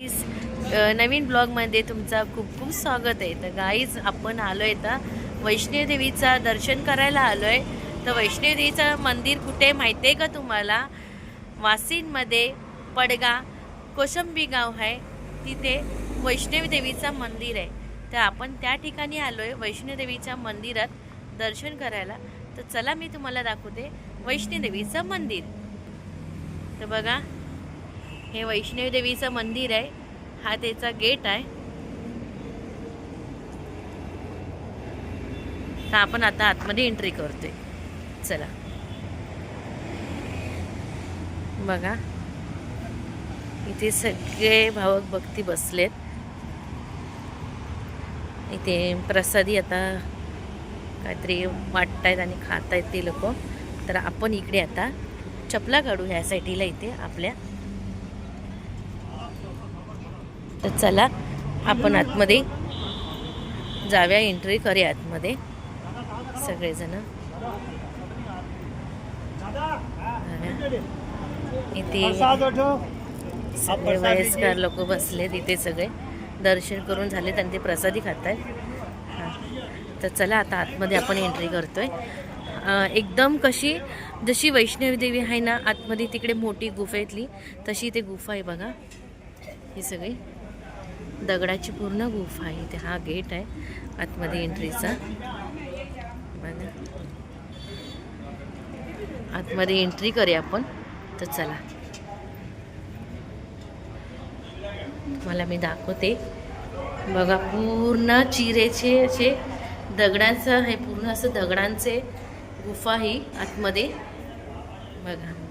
अ, नवीन ब्लॉगमध्ये तुमचं खूप खूप स्वागत आहे. तर गाईज आपण आलो आहे तर वैष्णोदेवीचा दर्शन करायला आलो आहे तर वैष्णोदेवीचं मंदिर कुठे माहिती आहे का तुम्हाला? वासिनमध्ये पडगा कोशंबी गाव आहे. तिथे वैष्णवदेवीचं मंदिर आहे. तर आपण त्या ठिकाणी आलो आहे वैष्णोदेवीच्या मंदिरात दर्शन करायला. तर चला मी तुम्हाला दाखवते वैष्णोदेवीचं मंदिर. तर बघा हे वैष्णवदेवीचं मंदिर आहे. हा त्याचा गेट आहे. तर आपण आता आतमध्ये एंट्री करतोय. चला. बघा. इथे सगळे भावक भक्ती बसलेत. इथे प्रसादी आता काहीतरी वाटतायत आणि खात आहेत ते लोक. तर आपण इकडे आता चपला काढू ह्या साईडला इथे आपल्या तर चला आपण आतमध्ये जाव्या एंट्री करूया आतमध्ये. सगळेजण. इथे सगळे वयस्कर लोक बसले तिथे सगळे. दर्शन करून झाले आणि ते प्रसादी खात आहेत तर चला आता आतमध्ये आपण एंट्री करतोय. एकदम कशी जशी वैष्णवी देवी आहे ना आतमध्ये तिकडे मोठी गुफेतली तशी इथे गुफा आहे बघा. ही सगळी. दगडाची पूर्ण गुफा आहे. इथे हा गेट आहे. आतमध्ये एंट्रीचा. बघा. आतमध्ये एंट्री करूया आपण. तर चला. तुम्हाला मी दाखवते. बघा पूर्ण चिरेचे असे दगडांचं हे पूर्ण असं दगडांचे गुफा ही आतमध्ये. बघा बघा.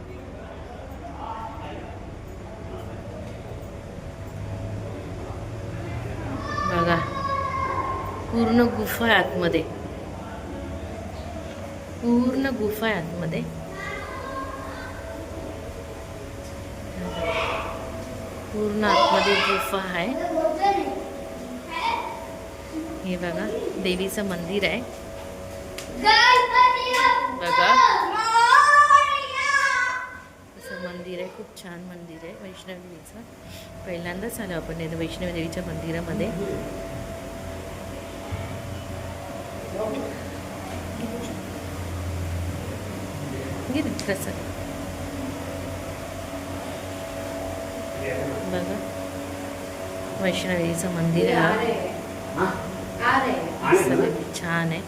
पूर्ण गुफा आहे आतमध्ये. पूर्ण गुफा आहे आतमध्ये. पूर्ण आतमध्ये गुफा आहे. हे बघा देवीचं मंदिर आहे. बघा. असं मंदिर आहे खूप छान मंदिर आहे वैष्णवदेवीचं पहिल्यांदाच आलो आपण इथं वैष्णवदेवीच्या मंदिरामध्ये. प्रसाद बघा वैष्णवदेवीचं मंदिर आहे हा सगळं छान आहे.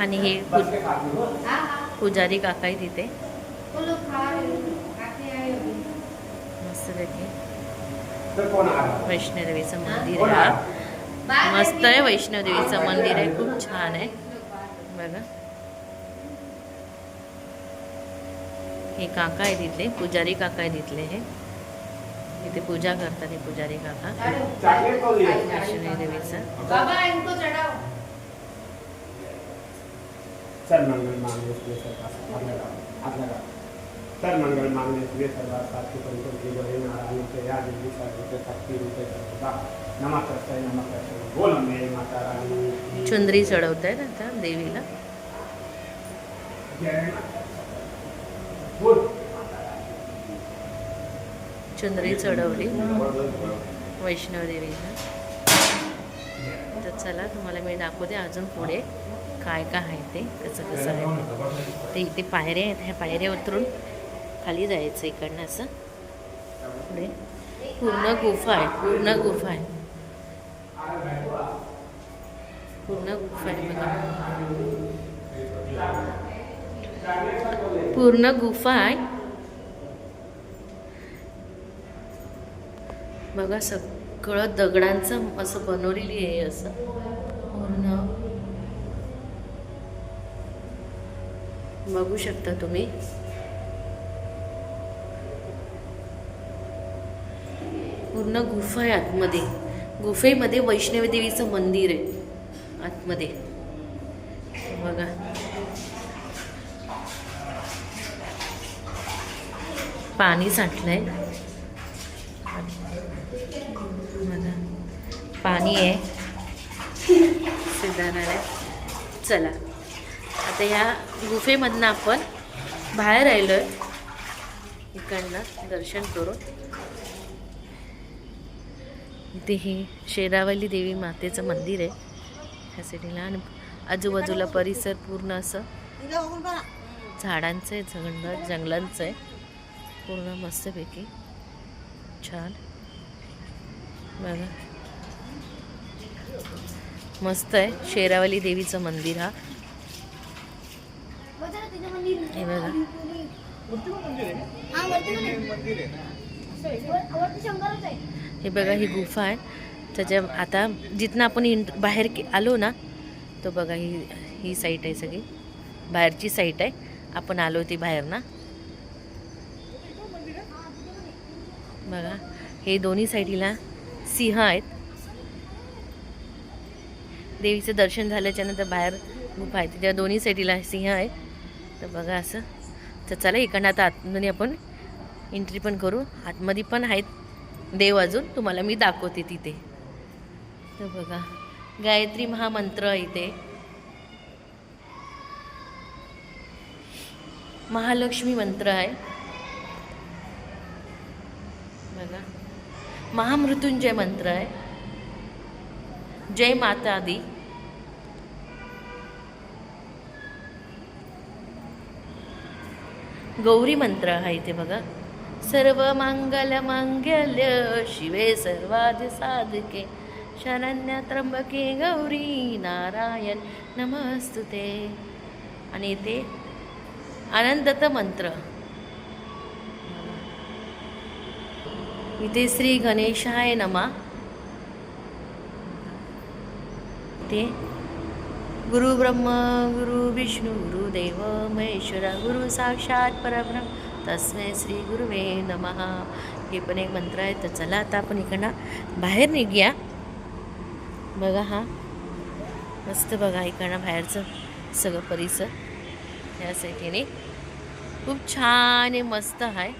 आणि हे पुजारी काका आहे तिथे मस्तपैकी वैष्णोदेवीचं मंदिर आहे हा मस्त आहे वैष्णोदेवीचं मंदिर आहे खूप छान आहे. बघा. हे काका आहे तिथले पुजारी काका आहे तिथले हे. इथे पूजा करतात हे पुजारी काका. वैष्णोदेवीचं. बाबा इनको चढ़ाओ. सर मंगल मांगले इसलिए सरकार हाथ लगा हाथ लगा सर मंगल मांगले इसलिए सरकार साथी पंचों की बड़े नारायण के या देवी सर रूपे शक्ति चुंदरी चढवत आहेत आता देवीला? चुंदरी चढवली. वैष्णवदेवीला तर चला तुम्हाला मी दाखवते अजून पुढे काय काय आहे ते कसं कसं आहे ते इथे पायऱ्या आहेत ह्या पायऱ्या उतरून खाली जायचं इकडनं असं. पुढे. पूर्ण गुफा आहे पूर्ण गुफा आहे. पूर्ण गुफा आहे बघा. पूर्ण गुफा आहे बघा सगळं दगडांचं असं बनवलेली आहे असं. पूर्ण. बघू शकता तुम्ही. पूर्ण गुफा आहे आतमध्ये. गुफेमध्ये वैष्णवी देवीचं मंदिर आहे. आतमध्ये. बघा. पाणी साठलंय. बघा. पाणी आहे. सिद्धानालय चला. आता ह्या गुफेमधनं आपण बाहेर आलो आहे इकडनं दर्शन करून. इथे हे शेरावली देवी मातेचं मंदिर आहे. मोठ्या सिटीला आणि आजूबाजूला परिसर पूर्ण असं. झाडांचं आहे जंगल जंगलांचं आहे. पूर्ण मस्तपैकी. छान. बघा. मस्त आहे. शेरावली देवीचं मंदिर हा. हे बघा. हे बघा ही गुफा आहे. त्याच्या आता जिथनं आपण इंट बाहेर के- आलो ना तो बघा ही ही साईट आहे सगळी. बाहेरची साईट आहे. आपण आलो ती बाहेर ना बघा हे दोन्ही साईडला सिंह आहेत. देवीचं दर्शन झाल्याच्यानंतर बाहेर गुफा आहे त्या दोन्ही साईडला सिंह आहे. तर बघा असं. तर चला इकडनं आता आतमध्ये आपण एंट्री पण करू. आतमध्ये पण आहेत देव अजून. तुम्हाला मी दाखवते तिथे. तर बघा गायत्री महामंत्र इथे. महालक्ष्मी मंत्र आहे. बघा महामृत्युंजय मंत्र आहे. जय माता दी. गौरी मंत्र आहे इथे बघा. सर्व मंगल मंगल्य शिवे सर्वाद साधके शरण्य त्र्यंबके गौरी नारायण नमस्तुते. आणि ते आनंदत मंत्र. इथे श्री गणेशाय नमा. ते गुरु ब्रह्म गुरु विष्णू गुरुदेव महेश्वरा गुरु साक्षात परब्रह्म तस्मै श्री गुरुवे नमः. हे पण एक मंत्र आहे तर चला आता आपण इकडनं बाहेर निघूया. बघा हा. मस्त बघा इकडनं बाहेरचं सगळं परिसर या साईडने. खूप छान आहे मस्त आहे.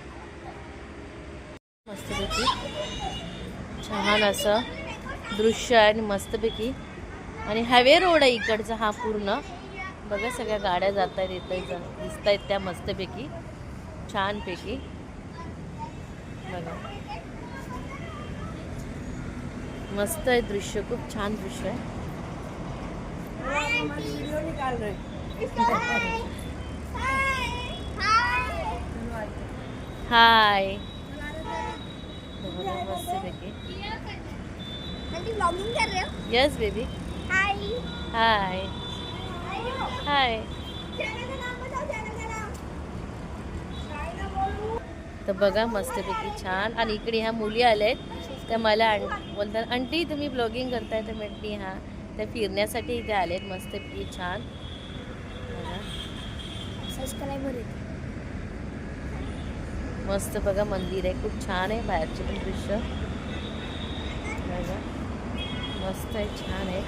मस्तपैकी. छान असं दृश्य आहे आणि मस्तपैकी. आणि हायवे रोड आहे इकडचा हा पूर्ण. बघा सगळ्या गाड्या जात आहेत येत आहेत दिसत आहेत त्या मस्तपैकी. छानपैकी. बघा. मस्त आहे दृश्य खूप छान दृश्य आहे. Hi. Yes baby hi hi hi channel का नाम बताओ चैनल का नाम काय ना बोलू तर बघा मस्तपैकी छान. आणि इकडे ह्या मुली आल्या आहेत त्या मला आण- बोलतात आंटी तुम्ही ब्लॉगिंग करताय. तर म्हटली हां. त्या फिरण्यासाठी इथे आले आहेत मस्तपैकी छान. मस्त बघा मंदिर आहे. खूप छान आहे बाहेरचे पण दृश्य. बघा. मस्त आहे छान आहे.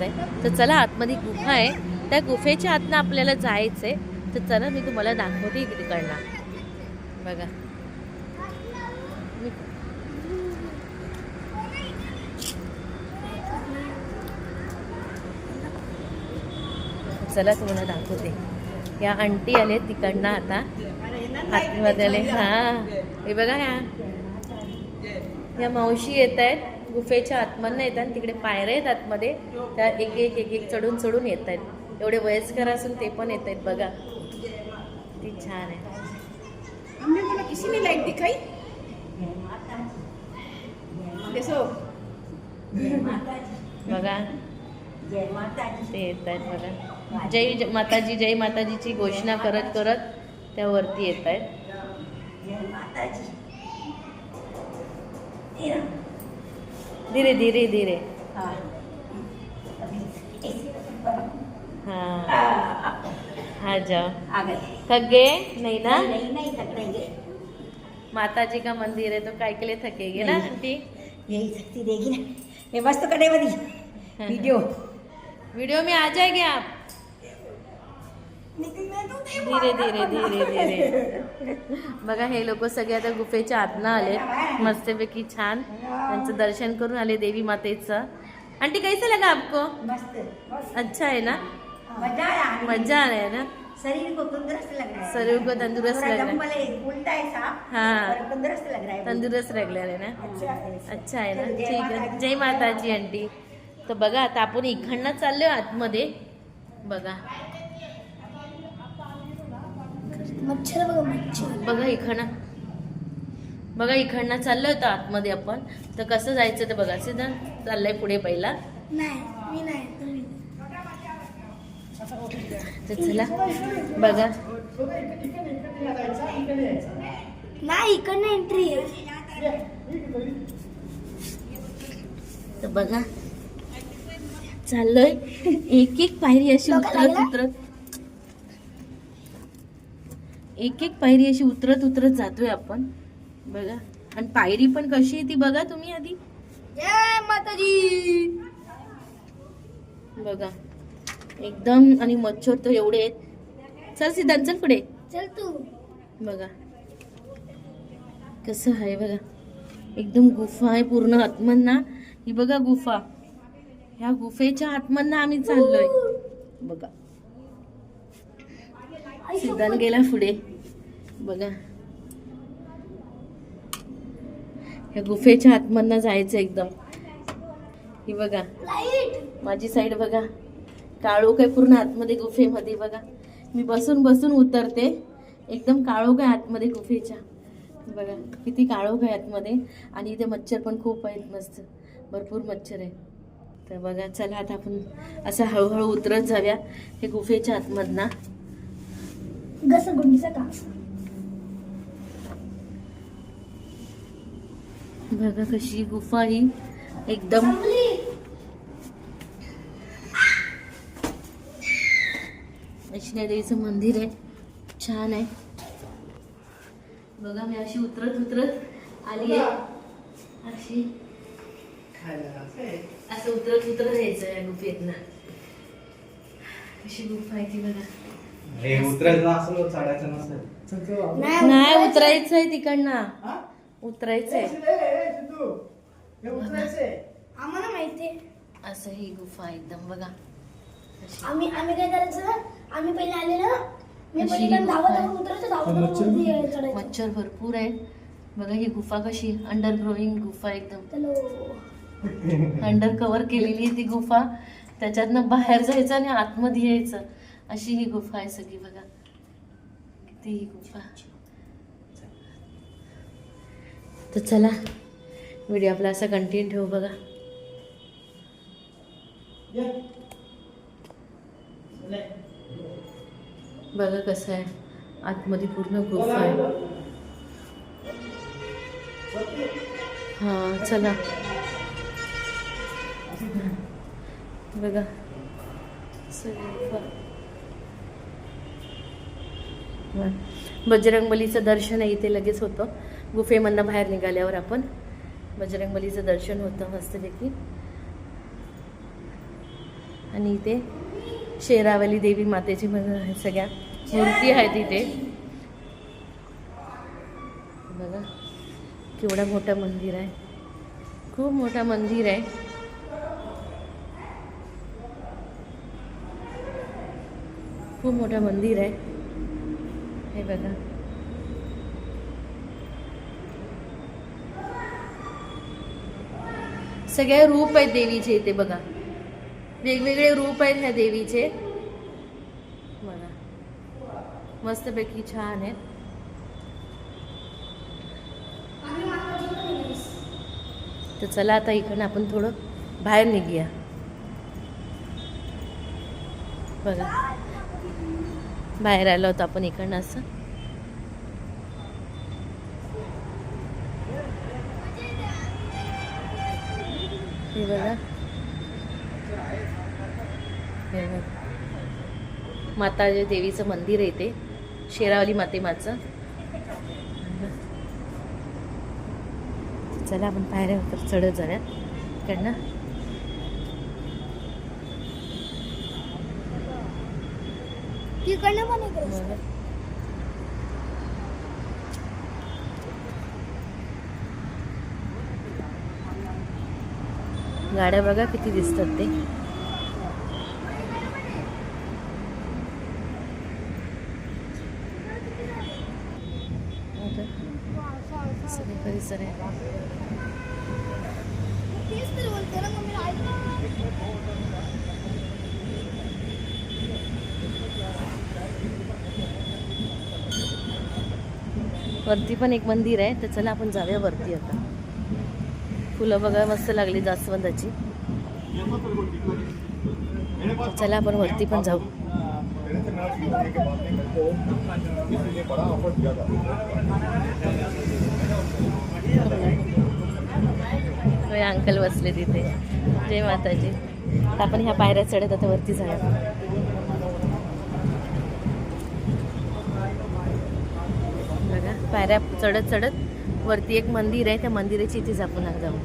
छान आहे. तर चला आतमध्ये गुफा आहे. त्या गुफेच्या आतनं आपल्याला जायचं आहे तर चला मी तुम्हाला दाखवते तिकडनं बघा. चला तुम्हाला दाखवते. या आंटी आले तिकडनं आता. आतमध्ये आले. हा. हे बघा ह्या या मावशी येत आहेत. गुफेच्या आतमधनं येत आहेत तिकडे पायऱ्या आहेत आतमध्ये. त्या एक एक एक एक चढून चढून येत आहेत एवढे वयस्कर असून ते पण येत आहेत बघा. ती छान आहे. हमने बोला किसी ने लाइट दिखाई? देखो बघा. ते येत आहेत बघा. जय ज- माताजी जय माताजीची घोषणा करत करत त्या वरती येत आहेत धीरे धीरे धीरे। हाँ। हाँ। जाओ। आ गए। थक गए? नहीं ना? नहीं नहीं थक रहेंगे माता जी का मंदिर है तो काय के लिए थकेगी ना? आंटी यही थकती देगी ना। ये मस्त करे बनी वीडियो। वीडियो में आ जाएँगे आप? धीरे धीरे धीरे धीरे. बघा हे लोक सगळे आता गुफेच्या आतनं आले मस्तपैकी छान. त्यांचं दर्शन करून आले देवी मातेचं. आंटी कैसा लगा आपको? अच्छा है ना? मजा आया मजा आ रहा है ना? शरीर को तंदुरुस्त लग रहा है. शरीर को तंदुरुस्त लग रहा है. उल्टा है साहब हाँ। तंदुरुस्त लग रहा है. तंदुरुस्त लग रहा है. ना अच्छा है आहे ना? चल, ठीक आहे. जय माताजी आंटी. तर बघा आता आपण इकडनं चाललोय आतमध्ये. बघा. मच्छर बघा मच्छर. बघा इकडनं बघा इकडनं चाललोय तर आतमध्ये आपण. तर कसं जायचं ते बघा. सीधा चाललंय पुढे पहिला. नाही मी नाही तुम्ही. तर चला बघा. नाही इकडनं एंट्री आहे. तर बघा. चाललोय. एक एक पायरी अशी डोका उतरत लागला? उतरत एक एक पायरी अशी उतरत उतरत जातोय आपण. बघा. आणि पायरी पण कशी आहे ती बघा तुम्ही आधी. जय माताजी! बघा. एकदम आणि मच्छर तर एवढे आहेत. चल सिद्धांत चल पुढे. चल तू. बघा. कसं आहे बघा. एकदम गुफा आहे पूर्ण आतमधना ही बघा गुफा. ह्या गुफेच्या आतमधना आम्ही चाललोय. बघा. सिद्धांत गेला पुढे. बघा. ह्या गुफेच्या आतमधनं जायचं एकदम. ही बघा. माझी साईड बघा. काळोख आहे पूर्ण आतमध्ये गुफेमध्ये बघा. मी बसून बसून उतरते. एकदम काळोख आहे आतमध्ये गुफेच्या. बघा किती काळोख आहे आतमध्ये. आणि इथे मच्छर पण खूप आहेत मस्त. भरपूर मच्छर आहे तर बघा चला आता आपण असं हळूहळू उतरत जाऊया. हे गुफेच्या आतमधना. घसरगुंडीचा काम. बघा कशी गुफा ही एकदम. वैष्णोदेवीचं मंदिर आहे. छान आहे. बघा मी अशी उतरत उतरत आली आहे. अशी. असं उतरत उतरत यायचं या गुफेतनं. कशी गुफा आहे ती बघा. हे उतरायचं असलं चढायचं नसेल. नाही उतरायचं आहे आम्हाला माहितीये असं ही गुफा एकदम बघा. अशी. आम्ही आम्ही काय करायचं? आम्ही पहिले आलेलो. मी अशी पहिले धावत गुफा आहे. धावत उतरायचं धावत धावत वरती चढायचं. मच्छर भरपूर आहे बघा ही गुफा कशी अंडर ग्रोईंग गुफा एकदम. चलो. अंडर कव्हर केलेली आहे ती गुफा. त्याच्यातनं बाहेर जायचं आणि आतमध्ये यायचं. अशी ही गुफा आहे सगळी बघा. किती ही गुफा. तर चला. व्हिडिओ आपला असा कंटिन्यू ठेवू बघा. बघा कसं आहे. आतमध्ये पूर्ण गुफा आहे हा चला. बघा. बजरंगबलीचं दर्शन आहे इथे लगेच होतं. गुफेमधनं बाहेर निघाल्यावर आपण बजरंगबलीचं दर्शन होतं मस्तपैकी. आणि इथे शेरावली देवी मातेची म्हणून सगळ्या. मूर्ती आहेत इथे. बघा केवढा मोठा मंदिर आहे. खूप मोठा मंदिर आहे. खूप मोठं मंदिर आहे. हे बघा. सगळे रूप आहेत देवीचे इथे बघा. वेगवेगळे रूप आहेत ह्या देवीचे. बघा. मस्तपैकी छान आहेत. तर चला आता इकडनं आपण थोडं बाहेर निघूया. बघा. बाहेर आलो होतो आपण इकडनं असं. हे बघा. माता जे देवीचं मंदिर आहे ते. शेरावली माते माचं चला आपण पायऱ्यावर चढत जाऊया इकडनं तिकडनं पण एक रस्ता. बघा. गाड्या बघा किती दिसतात ते. परिसर आहे वरती पण एक मंदिर आहे तर चला आपण जाऊया वरती आता. फुलं बघा मस्त लागली जास्वंदाची. चला आपण वरती पण जाऊ. अंकल बसले तिथे. जय माताजी. तर आपण ह्या पायऱ्या चढत आता वरती जाणार. बघा पायऱ्या चढत चढत. वरती एक मंदिर आहे त्या मंदिराची इथेच आपण आज जाऊ.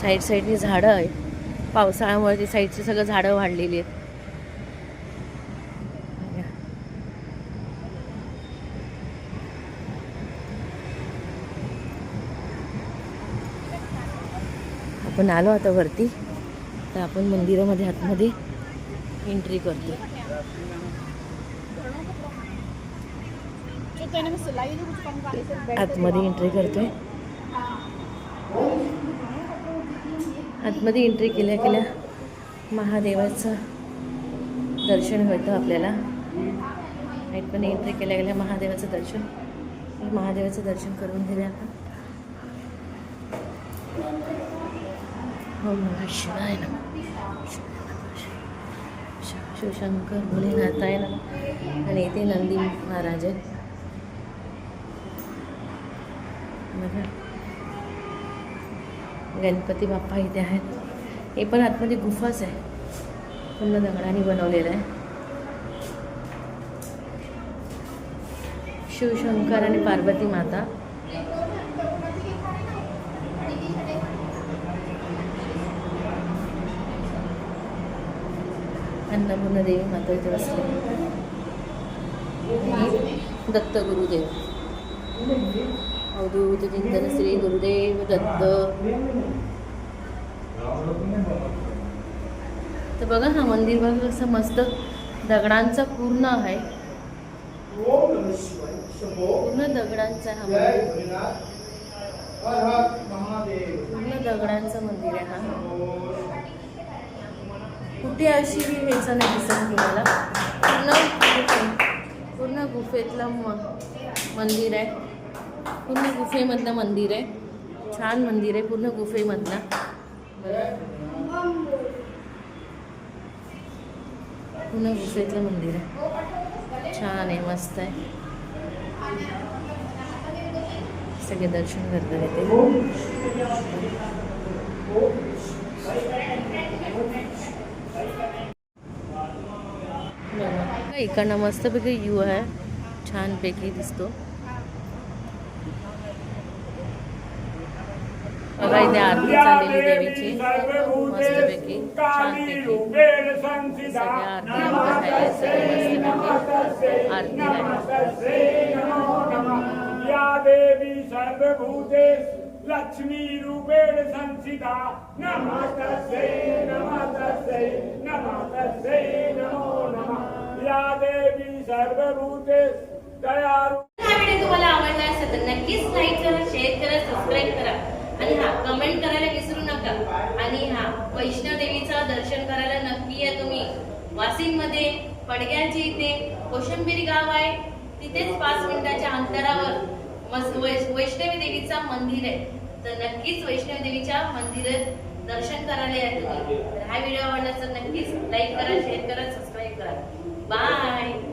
साईड साईडनी झाडं आहेत. पावसाळ्यामुळे ती साईडची सगळं झाडं वाढलेली आहेत. आपण आलो आता वरती. तर आपण मंदिरामध्ये आतमध्ये एंट्री करतो आतमध्ये एंट्री करतोय. आतमध्ये एंट्री केल्या केल्या महादेवाचं दर्शन होतं आपल्याला. पण एंट्री केल्या गेल्या महादेवाचं दर्शन. महादेवाचं दर्शन करून घेऊया आपण ओम नमः हो, शिवाय नमः शिवशंकर भोलेनाथ आहे ना आणि इथे नंदी महाराज. आहेत बघा. गणपती बाप्पा इथे आहेत. हे पण आतमध्ये गुफाच आहे. पूर्ण दगडाने बनवलेलं आहे. शिवशंकर आणि पार्वती माता. अन्नपूर्ण देवी माता इथे दत्त गुरुदेव. अवधूत चिंतन श्री गुरुदेव दत्त. तर बघा हा मंदिर बघा कसं मस्त दगडांचा पूर्ण आहे. पूर्ण दगडांचा हा मंदिर. पूर्ण दगडांचं मंदिर आहे हा. कुठे अशी ही ह्याचं नाही दिसत तुम्हाला. पूर्ण गुफे- पूर्ण गुफेतलं म मंदिर आहे. पूर्ण गुफेमधलं मंदिर आहे. छान मंदिर आहे पूर्ण गुफेमधलं. पूर्ण गुफेतलं मंदिर आहे. छान आहे मस्त आहे. सगळे दर्शन करतात येते बघा, इकडनं मस्तपैकी व्यू आहे छानपैकी दिसतो। बघा इथे आरती चाललेली देवीची. मस्तपैकी छानपैकी सगळ्या आरती सगळे मस्तपैकी आरती आहे. या लक्ष्मी रूपेण नमस्तस्यै हा व्हिडिओ तुम्हाला आवडला असेल तर नक्कीच लाईक करा शेअर करा सबस्क्राईब करा. आणि हा कमेंट करायला विसरू नका. आणि हा वैष्णव देवीचा दर्शन करायला नक्की या तुम्ही. वाशिममध्ये पडग्याच्या इथे कोशंबीर गाव आहे. तिथेच पाच मिनिटाच्या अंतरावर वै- वैष्णवी देवीचा मंदिर आहे. तर नक्कीच वैष्णवी देवीच्या मंदिरात दर्शन करायला या तुम्ही. हा व्हिडिओ आवडला तर नक्कीच लाईक करा शेअर करा सबस्क्राईब करा. बाय